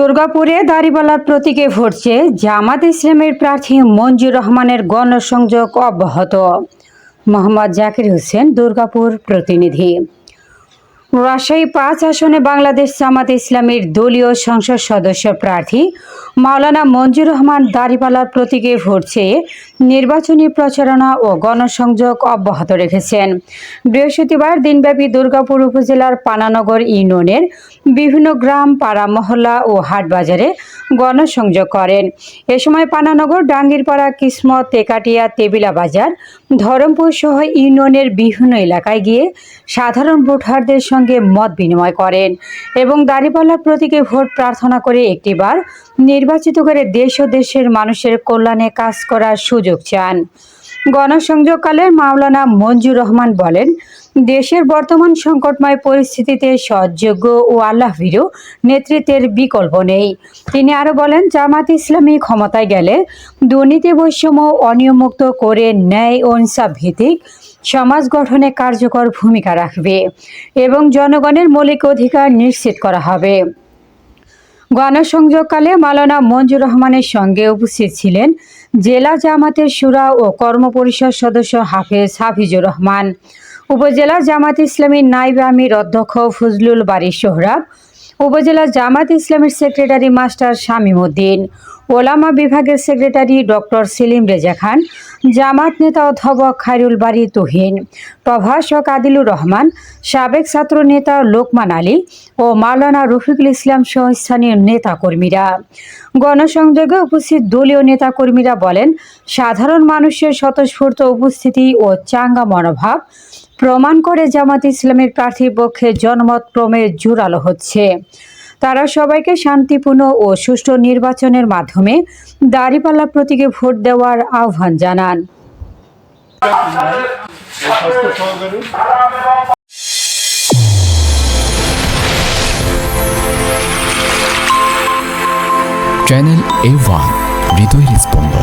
দুর্গাপুরে দাড়িপাল্লার প্রতীকে ভরছে জামাত ইসলামের প্রার্থী মঞ্জুর রহমানের গণসংযোগ অব্যাহত। মোহাম্মদ জাকির হোসেন, দুর্গাপুর প্রতিনিধি। রাজশাহী পাঁচ আসনে বাংলাদেশ জামাত ইসলামের দলীয় সংসদ সদস্য প্রার্থী মাওলানা মঞ্জুর রহমান দাড়িপাল্লার প্রতীকে ভোট চেয়ে নির্বাচনী প্রচারণা ও গণসংযোগ অব্যাহত রেখেছেন। বৃহস্পতিবার দিনব্যাপী দুর্গাপুর উপজেলার পানানগর ইউনিয়নের বিভিন্ন গ্রাম, পাড়া, মহল্লা ও হাটবাজারে গণসংযোগ করেন। এ সময় পানানগর, ডাঙ্গিরপাড়া, কিসমত, তেকাটিয়া তেবিলা বাজার ধরমপুর সহ ইউনিয়নের বিভিন্ন এলাকায় গিয়ে সাধারণ ভোটারদের সঙ্গে মত বিনিময় করেন এবং দাঁড়িপাল্লার প্রতীকে ভোট প্রার্থনা করে একটিবার নির্বাচিত করে দেশ ও দেশের মানুষের কল্যাণে কাজ করার সুযোগ চান। গণসংযোগকালে মাওলানা মঞ্জুর রহমান বলেন, দেশের বর্তমান সংকটময় পরিস্থিতিতে সৎযোগ্য ও আল্লাহভীরু নেতৃত্বের বিকল্প নেই। তিনি আরও বলেন, জামাত ইসলামী ক্ষমতায় গেলে দুর্নীতি, বৈষম্য অনিয়মুক্ত করে ন্যায় ও ইনসাফ ভিত্তিক সমাজ গঠনে কার্যকর ভূমিকা রাখবে এবং জনগণের মৌলিক অধিকার নিশ্চিত করা হবে। গণসংযোগকালে মালানা মঞ্জুর রহমানের সঙ্গে উপস্থিত ছিলেন জেলা জামাতের সুরা ও কর্মপরিষদ সদস্য হাফেজ হাফিজুর রহমান। উপজেলা জামাত ইসলামী নাইব আমির অধ্যক্ষ ফজলুল বাড়ি সোহরাব উপজেলা জামাত ইসলামের সেক্রেটারি মাস্টার শামীম উদ্দিন ওলামা বিভাগের সেক্রেটারি ডক্টর সেলিম রেজা খান, জামাত নেতা অধ্যাপক খায়রুল বাড়ি তুহিন, প্রভাষক আদিলুর রহমান, সাবেক ছাত্র নেতা লোকমান আলী ও মাওলানা রফিকুল ইসলাম সহ স্থানীয় নেতাকর্মীরা। গণসংযোগে উপস্থিত দলীয় নেতাকর্মীরা বলেন, সাধারণ মানুষের স্বতঃস্ফূর্ত উপস্থিতি ও চাঙ্গা মনোভাব প্রমাণ করে জামাত ইসলামের প্রার্থীর পক্ষে জনমত ক্রমে জোরালো হচ্ছে। তারা সবাইকে শান্তিপূর্ণ ও সুষ্ঠু নির্বাচনের মাধ্যমে দাঁড়িপাল্লা প্রতীকে ভোট দেওয়ার আহ্বান জানান। চ্যানেল এ ওয়ান হৃদয়ের স্পন্দন